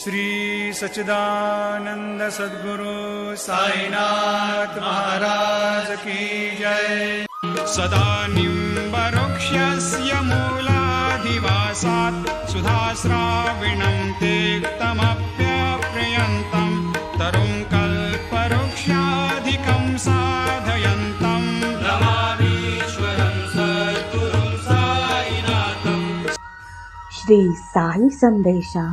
श्रीसच्चिदानन्द सद्गुरु महाराज की जय। सदा निम्बरुक्षस्य मूलाधिवासात् सुधाविणम् ते तमप्यप्रयन्तम् तरुङ्कल्पवृक्षाधिकम् साधयन्तम् श्री साई सन्देशा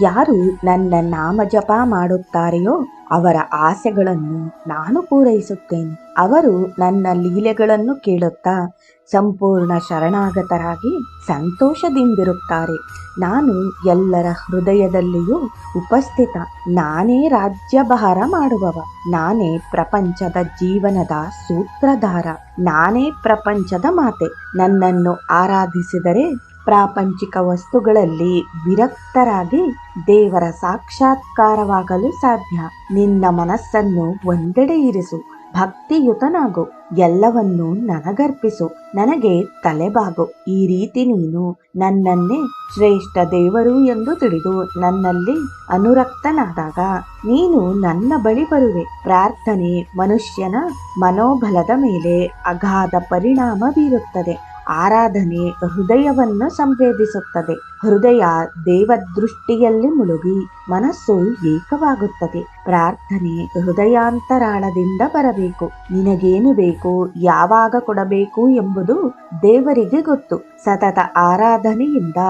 ಯಾರು ನನ್ನ ನಾಮ ಜಪ ಮಾಡುತ್ತಾರೆಯೋ ಅವರ ಆಸೆಗಳನ್ನು ನಾನು ಪೂರೈಸುತ್ತೇನೆ. ಅವರು ನನ್ನ ಲೀಲೆಗಳನ್ನು ಕೇಳುತ್ತಾ ಸಂಪೂರ್ಣ ಶರಣಾಗತರಾಗಿ ಸಂತೋಷದಿಂದಿರುತ್ತಾರೆ. ನಾನು ಎಲ್ಲರ ಹೃದಯದಲ್ಲಿಯೂ ಉಪಸ್ಥಿತ. ನಾನೇ ರಾಜ್ಯಭಾರ ಮಾಡುವವ. ನಾನೇ ಪ್ರಪಂಚದ ಜೀವನದ ಸೂತ್ರಧಾರ. ನಾನೇ ಪ್ರಪಂಚದ ಮಾತೆ. ನನ್ನನ್ನು ಆರಾಧಿಸಿದರೆ ಪ್ರಾಪಂಚಿಕ ವಸ್ತುಗಳಲ್ಲಿ ವಿರಕ್ತರಾಗಿ ದೇವರ ಸಾಕ್ಷಾತ್ಕಾರವಾಗಲು ಸಾಧ್ಯ. ನಿನ್ನ ಮನಸ್ಸನ್ನು ಒಂದೆಡೆ ಇರಿಸು. ಭಕ್ತಿಯುತನಾಗು. ಎಲ್ಲವನ್ನೂ ನನಗರ್ಪಿಸು. ನನಗೆ ತಲೆಬಾಗು. ಈ ರೀತಿ ನೀನು ನನ್ನನ್ನೇ ಶ್ರೇಷ್ಠ ದೇವರು ಎಂದು ತಿಳಿದು ನನ್ನಲ್ಲಿ ಅನುರಕ್ತನಾದಾಗ ನೀನು ನನ್ನ ಬಳಿ ಬರುವೆ. ಪ್ರಾರ್ಥನೆ ಮನುಷ್ಯನ ಮನೋಬಲದ ಮೇಲೆ ಅಗಾಧ ಪರಿಣಾಮ ಬೀರುತ್ತದೆ. ಆರಾಧನೆ ಹೃದಯವನ್ನು ಸಂವೇದಿಸುತ್ತದೆ. ಹೃದಯ ದೇವದೃಷ್ಟಿಯಲ್ಲಿ ಮುಳುಗಿ ಮನಸ್ಸು ಏಕವಾಗುತ್ತದೆ. ಪ್ರಾರ್ಥನೆ ಹೃದಯಾಂತರಾಳದಿಂದ ಬರಬೇಕು. ನಿನಗೇನು ಬೇಕು, ಯಾವಾಗ ಕೊಡಬೇಕು ಎಂಬುದು ದೇವರಿಗೆ ಗೊತ್ತು. ಸತತ ಆರಾಧನೆಯಿಂದ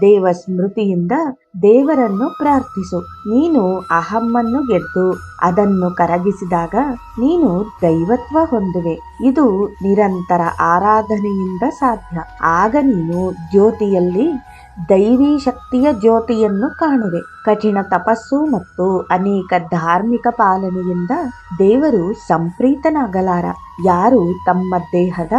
ದೇವ ಸ್ಮೃತಿಯಿಂದ ದೇವರನ್ನು ಪ್ರಾರ್ಥಿಸು. ನೀನು ಅಹಮ್ಮನ್ನು ಗೆದ್ದು ಅದನ್ನು ಕರಗಿಸಿದಾಗ ನೀನು ದೈವತ್ವ ಹೊಂದುವೆ. ಇದು ನಿರಂತರ ಆರಾಧನೆಯಿಂದ ಸಾಧ್ಯ. ಆಗ ನೀನು ಜ್ಯೋತಿಯಲ್ಲಿ ದೈವಿ ಶಕ್ತಿಯ ಜ್ಯೋತಿಯನ್ನು ಕಾಣುವೆ. ಕಠಿಣ ತಪಸ್ಸು ಮತ್ತು ಅನೇಕ ಧಾರ್ಮಿಕ ಪಾಲನೆಯಿಂದ ದೇವರು ಸಂಪ್ರೀತನಾಗಲಾರ. ಯಾರು ತಮ್ಮ ದೇಹದ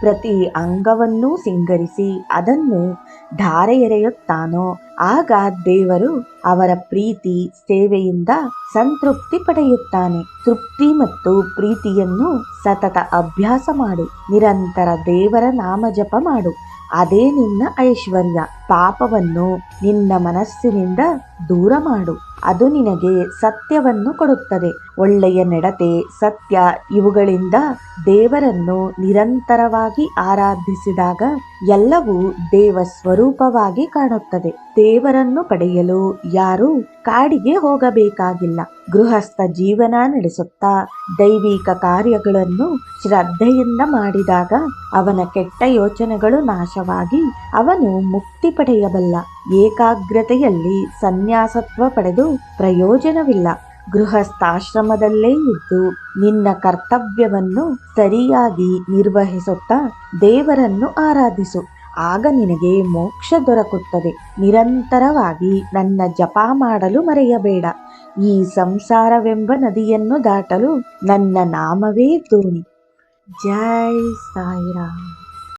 ಪ್ರತಿ ಅಂಗವನ್ನೂ ಸಿಂಗರಿಸಿ ಅದನ್ನು ಧಾರೆ ಎರೆಯುತ್ತಾನೋ ಆಗ ದೇವರು ಅವರ ಪ್ರೀತಿ, ಸೇವೆಯಿಂದ ಸಂತೃಪ್ತಿ ಪಡೆಯುತ್ತಾನೆ. ತೃಪ್ತಿ ಮತ್ತು ಪ್ರೀತಿಯನ್ನು ಸತತ ಅಭ್ಯಾಸ ಮಾಡು. ನಿರಂತರ ದೇವರ ನಾಮ ಜಪ ಮಾಡು. ಅದೇ ನಿನ್ನ ಐಶ್ವರ್ಯ. ಪಾಪವನ್ನು ನಿನ್ನ ಮನಸ್ಸಿನಿಂದ ದೂರ ಮಾಡು. ಅದು ನಿನಗೆ ಸತ್ಯವನ್ನು ಕೊಡುತ್ತದೆ. ಒಳ್ಳೆಯ ನಡತೆ, ಸತ್ಯ ಇವುಗಳಿಂದ ದೇವರನ್ನು ನಿರಂತರವಾಗಿ ಆರಾಧಿಸಿದಾಗ ಎಲ್ಲವೂ ದೇವ ಸ್ವರೂಪವಾಗಿ ಕಾಣುತ್ತದೆ. ದೇವರನ್ನು ಪಡೆಯಲು ಯಾರು ಕಾಡಿಗೆ ಹೋಗಬೇಕಾಗಿಲ್ಲ. ಗೃಹಸ್ಥ ಜೀವನ ನಡೆಸುತ್ತಾ ದೈವಿಕ ಕಾರ್ಯಗಳನ್ನು ಶ್ರದ್ಧೆಯಿಂದ ಮಾಡಿದಾಗ ಅವನ ಕೆಟ್ಟ ಯೋಚನೆಗಳು ನಾಶವಾಗಿ ಅವನು ಮುಕ್ತಿ ಪಡೆಯಬಲ್ಲ ಏಕಾಗ್ರತೆಯಲ್ಲಿ ಸನ್ಯಾಸತ್ವ ಪಡೆದು ಪ್ರಯೋಜನವಿಲ್ಲ. ಗೃಹಸ್ಥಾಶ್ರಮದಲ್ಲೇ ಇದ್ದು ನಿನ್ನ ಕರ್ತವ್ಯವನ್ನು ಸರಿಯಾಗಿ ನಿರ್ವಹಿಸುತ್ತಾ ದೇವರನ್ನು ಆರಾಧಿಸು. ಆಗ ನಿನಗೆ ಮೋಕ್ಷ ದೊರಕುತ್ತದೆ. ನಿರಂತರವಾಗಿ ನನ್ನ ಜಪ ಮಾಡಲು ಮರೆಯಬೇಡ. ಈ ಸಂಸಾರವೆಂಬ ನದಿಯನ್ನು ದಾಟಲು ನನ್ನ ನಾಮವೇ ದೋಣಿ ಜೈ ಸಾಯಿರಾಮ್.